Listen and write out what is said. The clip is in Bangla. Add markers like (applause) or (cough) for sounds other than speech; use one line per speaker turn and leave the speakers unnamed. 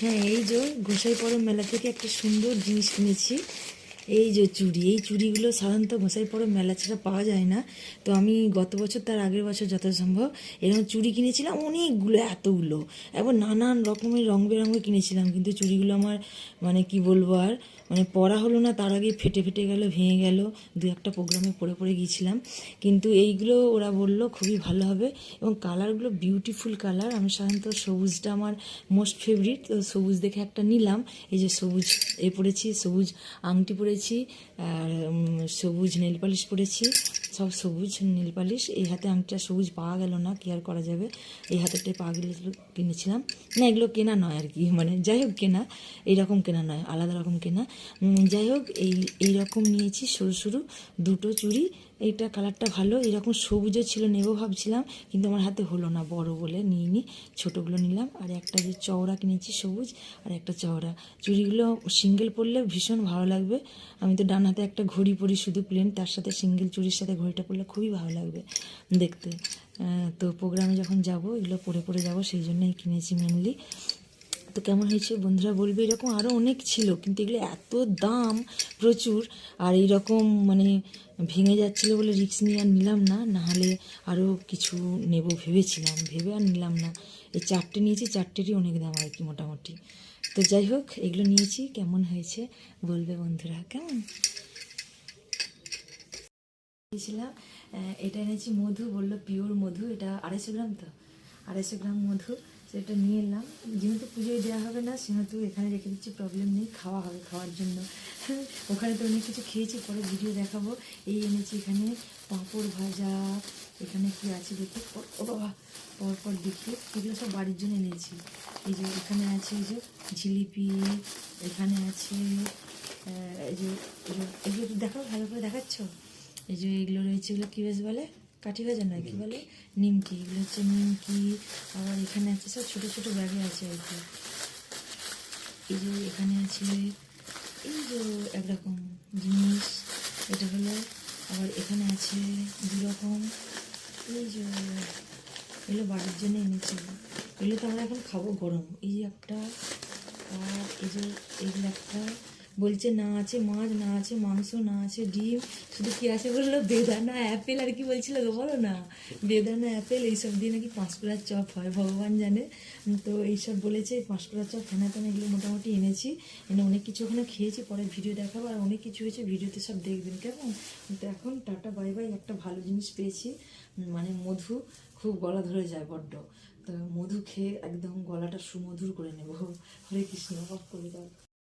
হ্যাঁ এই যে গোসাই পরম মেলা থেকে একটা সুন্দর জিনিস কিনেছি। এই যে চুড়ি, এই চুড়িগুলো সাধারণত গোসাইপাড়া মেলা ছাড়া পাওয়া যায় না। তো আমি গত বছর, তার আগের বছর যথাসম্ভব এরকম চুড়ি কিনেছিলাম, অনেকগুলো, এতগুলো। এবং নানান রকমের রং বেরঙের কিনেছিলাম, কিন্তু চুড়িগুলো আমার মানে কি বলব আর মানে পরা হলো না, তার আগে ফেটে ফেটে গেল, ভেঙে গেল, দু একটা প্রোগ্রামে পরে পড়ে গিয়েছিলাম। কিন্তু এইগুলো ওরা বলল খুবই ভালো হবে এবং কালারগুলো বিউটিফুল কালার। আমি সাধারণত সবুজটা আমার মোস্ট ফেভারিট তো সবুজ দেখে একটা নিলাম। এই যে সবুজ এ পরেছি সবুজ আংটি পরেছি আর সবুজ নীল পালিশ পরেছি, সব সবুজ নীল পালিশ। এই হাতে আংটিটা সবুজ পাওয়া গেল না, কি আর করা যাবে? এই হাতেরটাই পাওয়া গেলে কিনেছিলাম। না, এগুলো কেনা নয় আর কি মানে যাই হোক কেনা, এইরকম কেনা নয়, আলাদা রকম কেনা। যাই হোক, এই, এইরকম নিয়েছি সরু সরু দুটো চুড়ি এইটা কালারটা ভালো, এরকম সবুজও ছিল নেব ভাবছিলাম, কিন্তু আমার হাতে হলো না, বড় বলে নিয়ে নি ছোটোগুলো নিলাম, আর একটা যে চওড়া কিনেছি সবুজ, আর একটা চওড়া। চুড়িগুলো সিঙ্গেল পরলে ভীষণ ভালো লাগবে, আমি তো ডান হাতে একটা ঘড়ি পরি শুধু প্লেন তার সাথে সিঙ্গেল চুড়ির সাথে ঘড়িটা পরলে খুবই ভালো লাগবে দেখতে। তো প্রোগ্রামে যখন যাব, এগুলো পরে পরে যাব, সেই জন্যই কিনেছি মেনলি তো কেমন হয়েছে বন্ধুরা বলবে? এরকম আরও অনেক ছিল কিন্তু এগুলো এত দাম প্রচুর আর এইরকম মানে ভেঙে যাচ্ছিল বলে রিস্ক নিয়ে আর নিলাম না। নাহলে আরও কিছু নেব ভেবেছিলাম ভেবে আর নিলাম না। এই চারটে নিয়েছি চারটেরই অনেক দাম আর কি মোটামুটি। তো যাই হোক এগুলো নিয়েছি কেমন হয়েছে বলবে বন্ধুরা কেমন? আহ, এটা এনেছি মধু বলল পিওর মধু এটা আড়াইশো গ্রাম তো আড়াইশো গ্রাম মধু। সেটা নিয়ে এলাম। যেহেতু পুজোয় দেওয়া হবে না, সেহেতু এখানে রেখে দিচ্ছি প্রবলেম নেই, খাওয়া হবে খাওয়ার জন্য। (laughs) ওখানে তো অনেক কিছু খেয়েছি, পরে ভিডিও দেখাবো। এই এনেছি এখানে পাঁপড় ভাজা, এখানে কি আছে দেখি? ও- বাবা, পরপর দেখি এগুলো সব বাড়ির জন্য এনেছি। এই যে এখানে আছে এই যে জিলিপি, এখানে আছে এই যে, এগুলো তো দেখাও, ভালো করে দেখাচ্ছ? এই যে এগুলো রয়েছে, এগুলো কী বেশ বলে? কাঠি ভাজা নয় কী বলে? নিমকি এগুলো হচ্ছে নিমকি আবার এখানে আছে সব ছোটো ছোটো ব্যাগে আছে আর কি। এই যে এখানে আছে এই যে একরকম জিনিস এটা হলো আবার এখানে আছে দু রকম এই যে এগুলো বাড়ির জন্য এনেছি। এগুলো তো আমরা এখন খাব গরম। এই যে একটা আর এই যে এগুলো একটা বলছে, না আছে মাছ, না আছে মাংস, না আছে ডিম। শুধু কি আছে বলল, বেদানা, অ্যাপেল। আর কি বলছিল গো, বলো না। বেদানা, অ্যাপেল, এইসব দিয়ে নাকি পাঁশকুড়ার চপ হয়, ভগবান জানে। তো এইসব বলেছে পাঁশকুড়ার চপ ফেনা তেনা এগুলো মোটামুটি এনেছি। এনে অনেক কিছু ওখানে খেয়েছি, পরে ভিডিও দেখাবো, আর অনেক কিছু হয়েছে, ভিডিওতে সব দেখবেন, কেমন? তো এখন টাটা, বাই বাই, একটা ভালো জিনিস পেয়েছি। মানে মধু খুব গলা ধরে যায় বড্ড। তো মধু খেয়ে একদম গলাটা সুমধুর করে নেব। হরে কৃষ্ণ অফ দাও